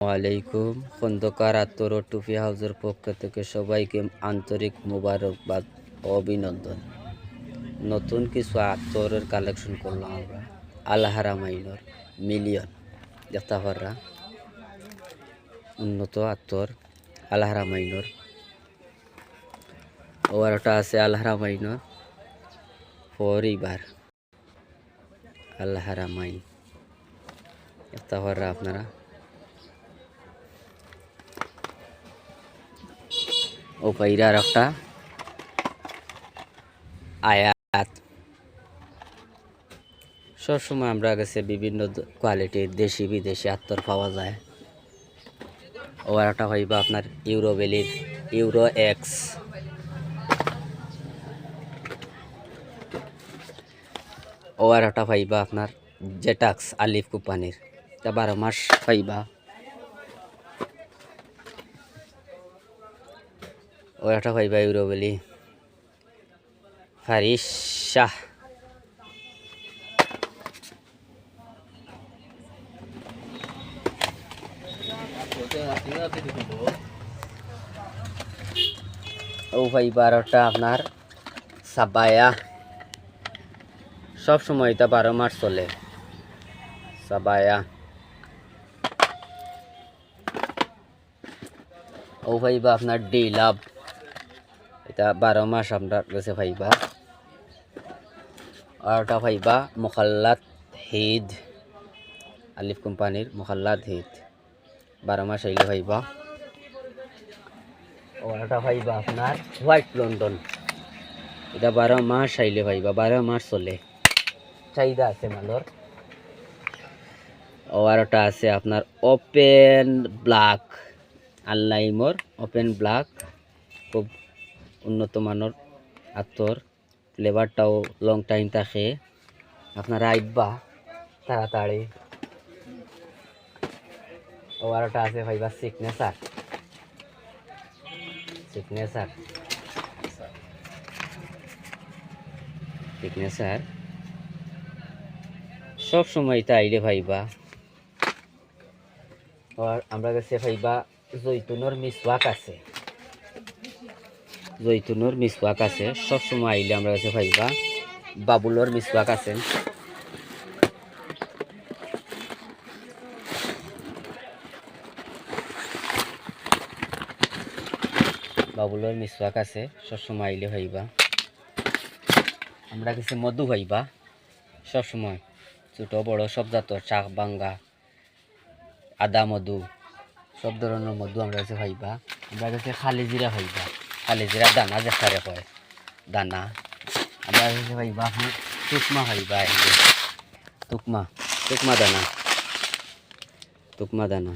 আলাইকুম খন্দকার আত্মর টুফি হাউসের পক্ষ থেকে সবাইকে আন্তরিক মোবারকবাদ অভিনন্দন। নতুন কিছু আত্মরের কালেকশন করলাম আমরা। আলহারা মাইনর মিলিয়ন। দেখতে পাররা উন্নত আত্মর আলহারা মাইনর। ও আছে আলহারা মাইনর। পরিবার আলহারা মাইন। দেখতে পাররা আপনারা। ও পাইরার একটা আয়াত। সবসময় আমরা কাছে বিভিন্ন কোয়ালিটির দেশি, বিদেশি আত্মর পাওয়া যায়। ও একটা হইবা আপনার ইউরো বেলির ইউরো এক্স ও আর একটা পাইবা আপনার জেটাক্স আলিফ কোম্পানির তা বারো মাস পাইবা ও একটা পাইবা ইউরো বলি। ফারিস, শাহ। ও পাইবা আরটা আপনার সাবায়া সব সময় এটা বারো মাস চলে। সাবায়া ও পাইবা আপনার ডি লাভ এটা বারো মাস আপনার কাছে পাইবা আর ওটা পাইবা মোখাল্লাত হিদ, আলিফ কোম্পানির মোখাল্লাত হিদ। বারো মাস আইলে পাইবা ওটা পাইবা আপনার হোয়াইট লন্ডন। এটা বারো মাস আইলে পাইবা বারো মাস চলে। চাহিদা আছে মালর। ও আর ওটা আছে আপনার ওপেন ব্ল্যাক আনলাইমর ওপেন ব্ল্যাক, খুব উন্নত মানের আতর ফ্লেভারটাও লং টাইম থাকে। আপনারা আইবা তাড়াতাড়ি। ও আরটা আছে ভাইবা সিগনেচার সিগনেচার সিগনেচার সব সময় তা আইলে ভাইবা আমরা কাছে ভাইবা জৈতুনের মিসওয়াক আছে। জৈতুনের মিসওয়াক আছে। সবসময় আইলে আমরা কাছে পাইবা বাবুলর মিসওয়াক আছে। বাবুলর মিসওয়াক আছে সবসময় আইলে পাইবা আমরা কাছে মধু পাইবা সবসময় ছোট, বড়, সব জাতর চাক, বাঙ্গা, আদা মধু, সব ধরনের মধু আমরা কাছে পাইবা আমরা কাছে খালি জিরা পাইবা খালি জিরা দানা যেখারে হয়, দানা। আমরা কাছে পাইবা আপনি টুকমা পাইবা এই টুকমা টুকমা দানা। টুকমা দানা।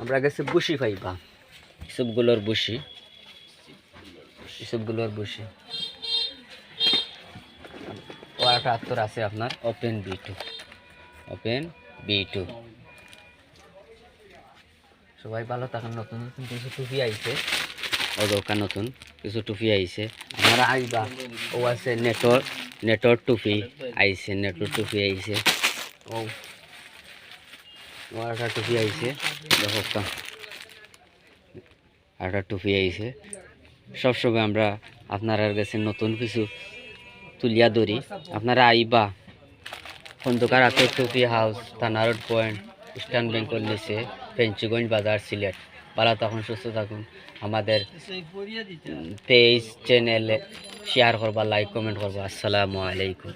আমরা কাছে বুসি পাইবা সবগুলোর বুসি সবগুলোর বুসি ও একটা আত্মর আছে আপনার, open B two. Open B two. সবাই ভালো থাকেন, নতুন নতুন কিছু টুপি আইছে। ও দরকার নতুন কিছু টুপি আইছে। আমরা আইবা। ও আছে নেটর নেটর টুপি আইছে, নেটর টুপি আইছে। ও ও একটা টুপি আইছে। দেখো একটা। টুপি আইছে। সবসময় আমরা আপনারা কাছে নতুন কিছু তুলিয়া ধরি। আপনারা আইবা। খন্দকার আতর টুপি, হাউস থানা রোড পয়েন্ট ইস্টার্ন বেঙ্গল নিচে পেঞ্চুগঞ্জ বাজার সিলেট। ভালো তখন সুস্থ থাকুন। আমাদের পেজ চ্যানেলে শেয়ার করবা লাইক কমেন্ট করবা। আসসালামু আলাইকুম।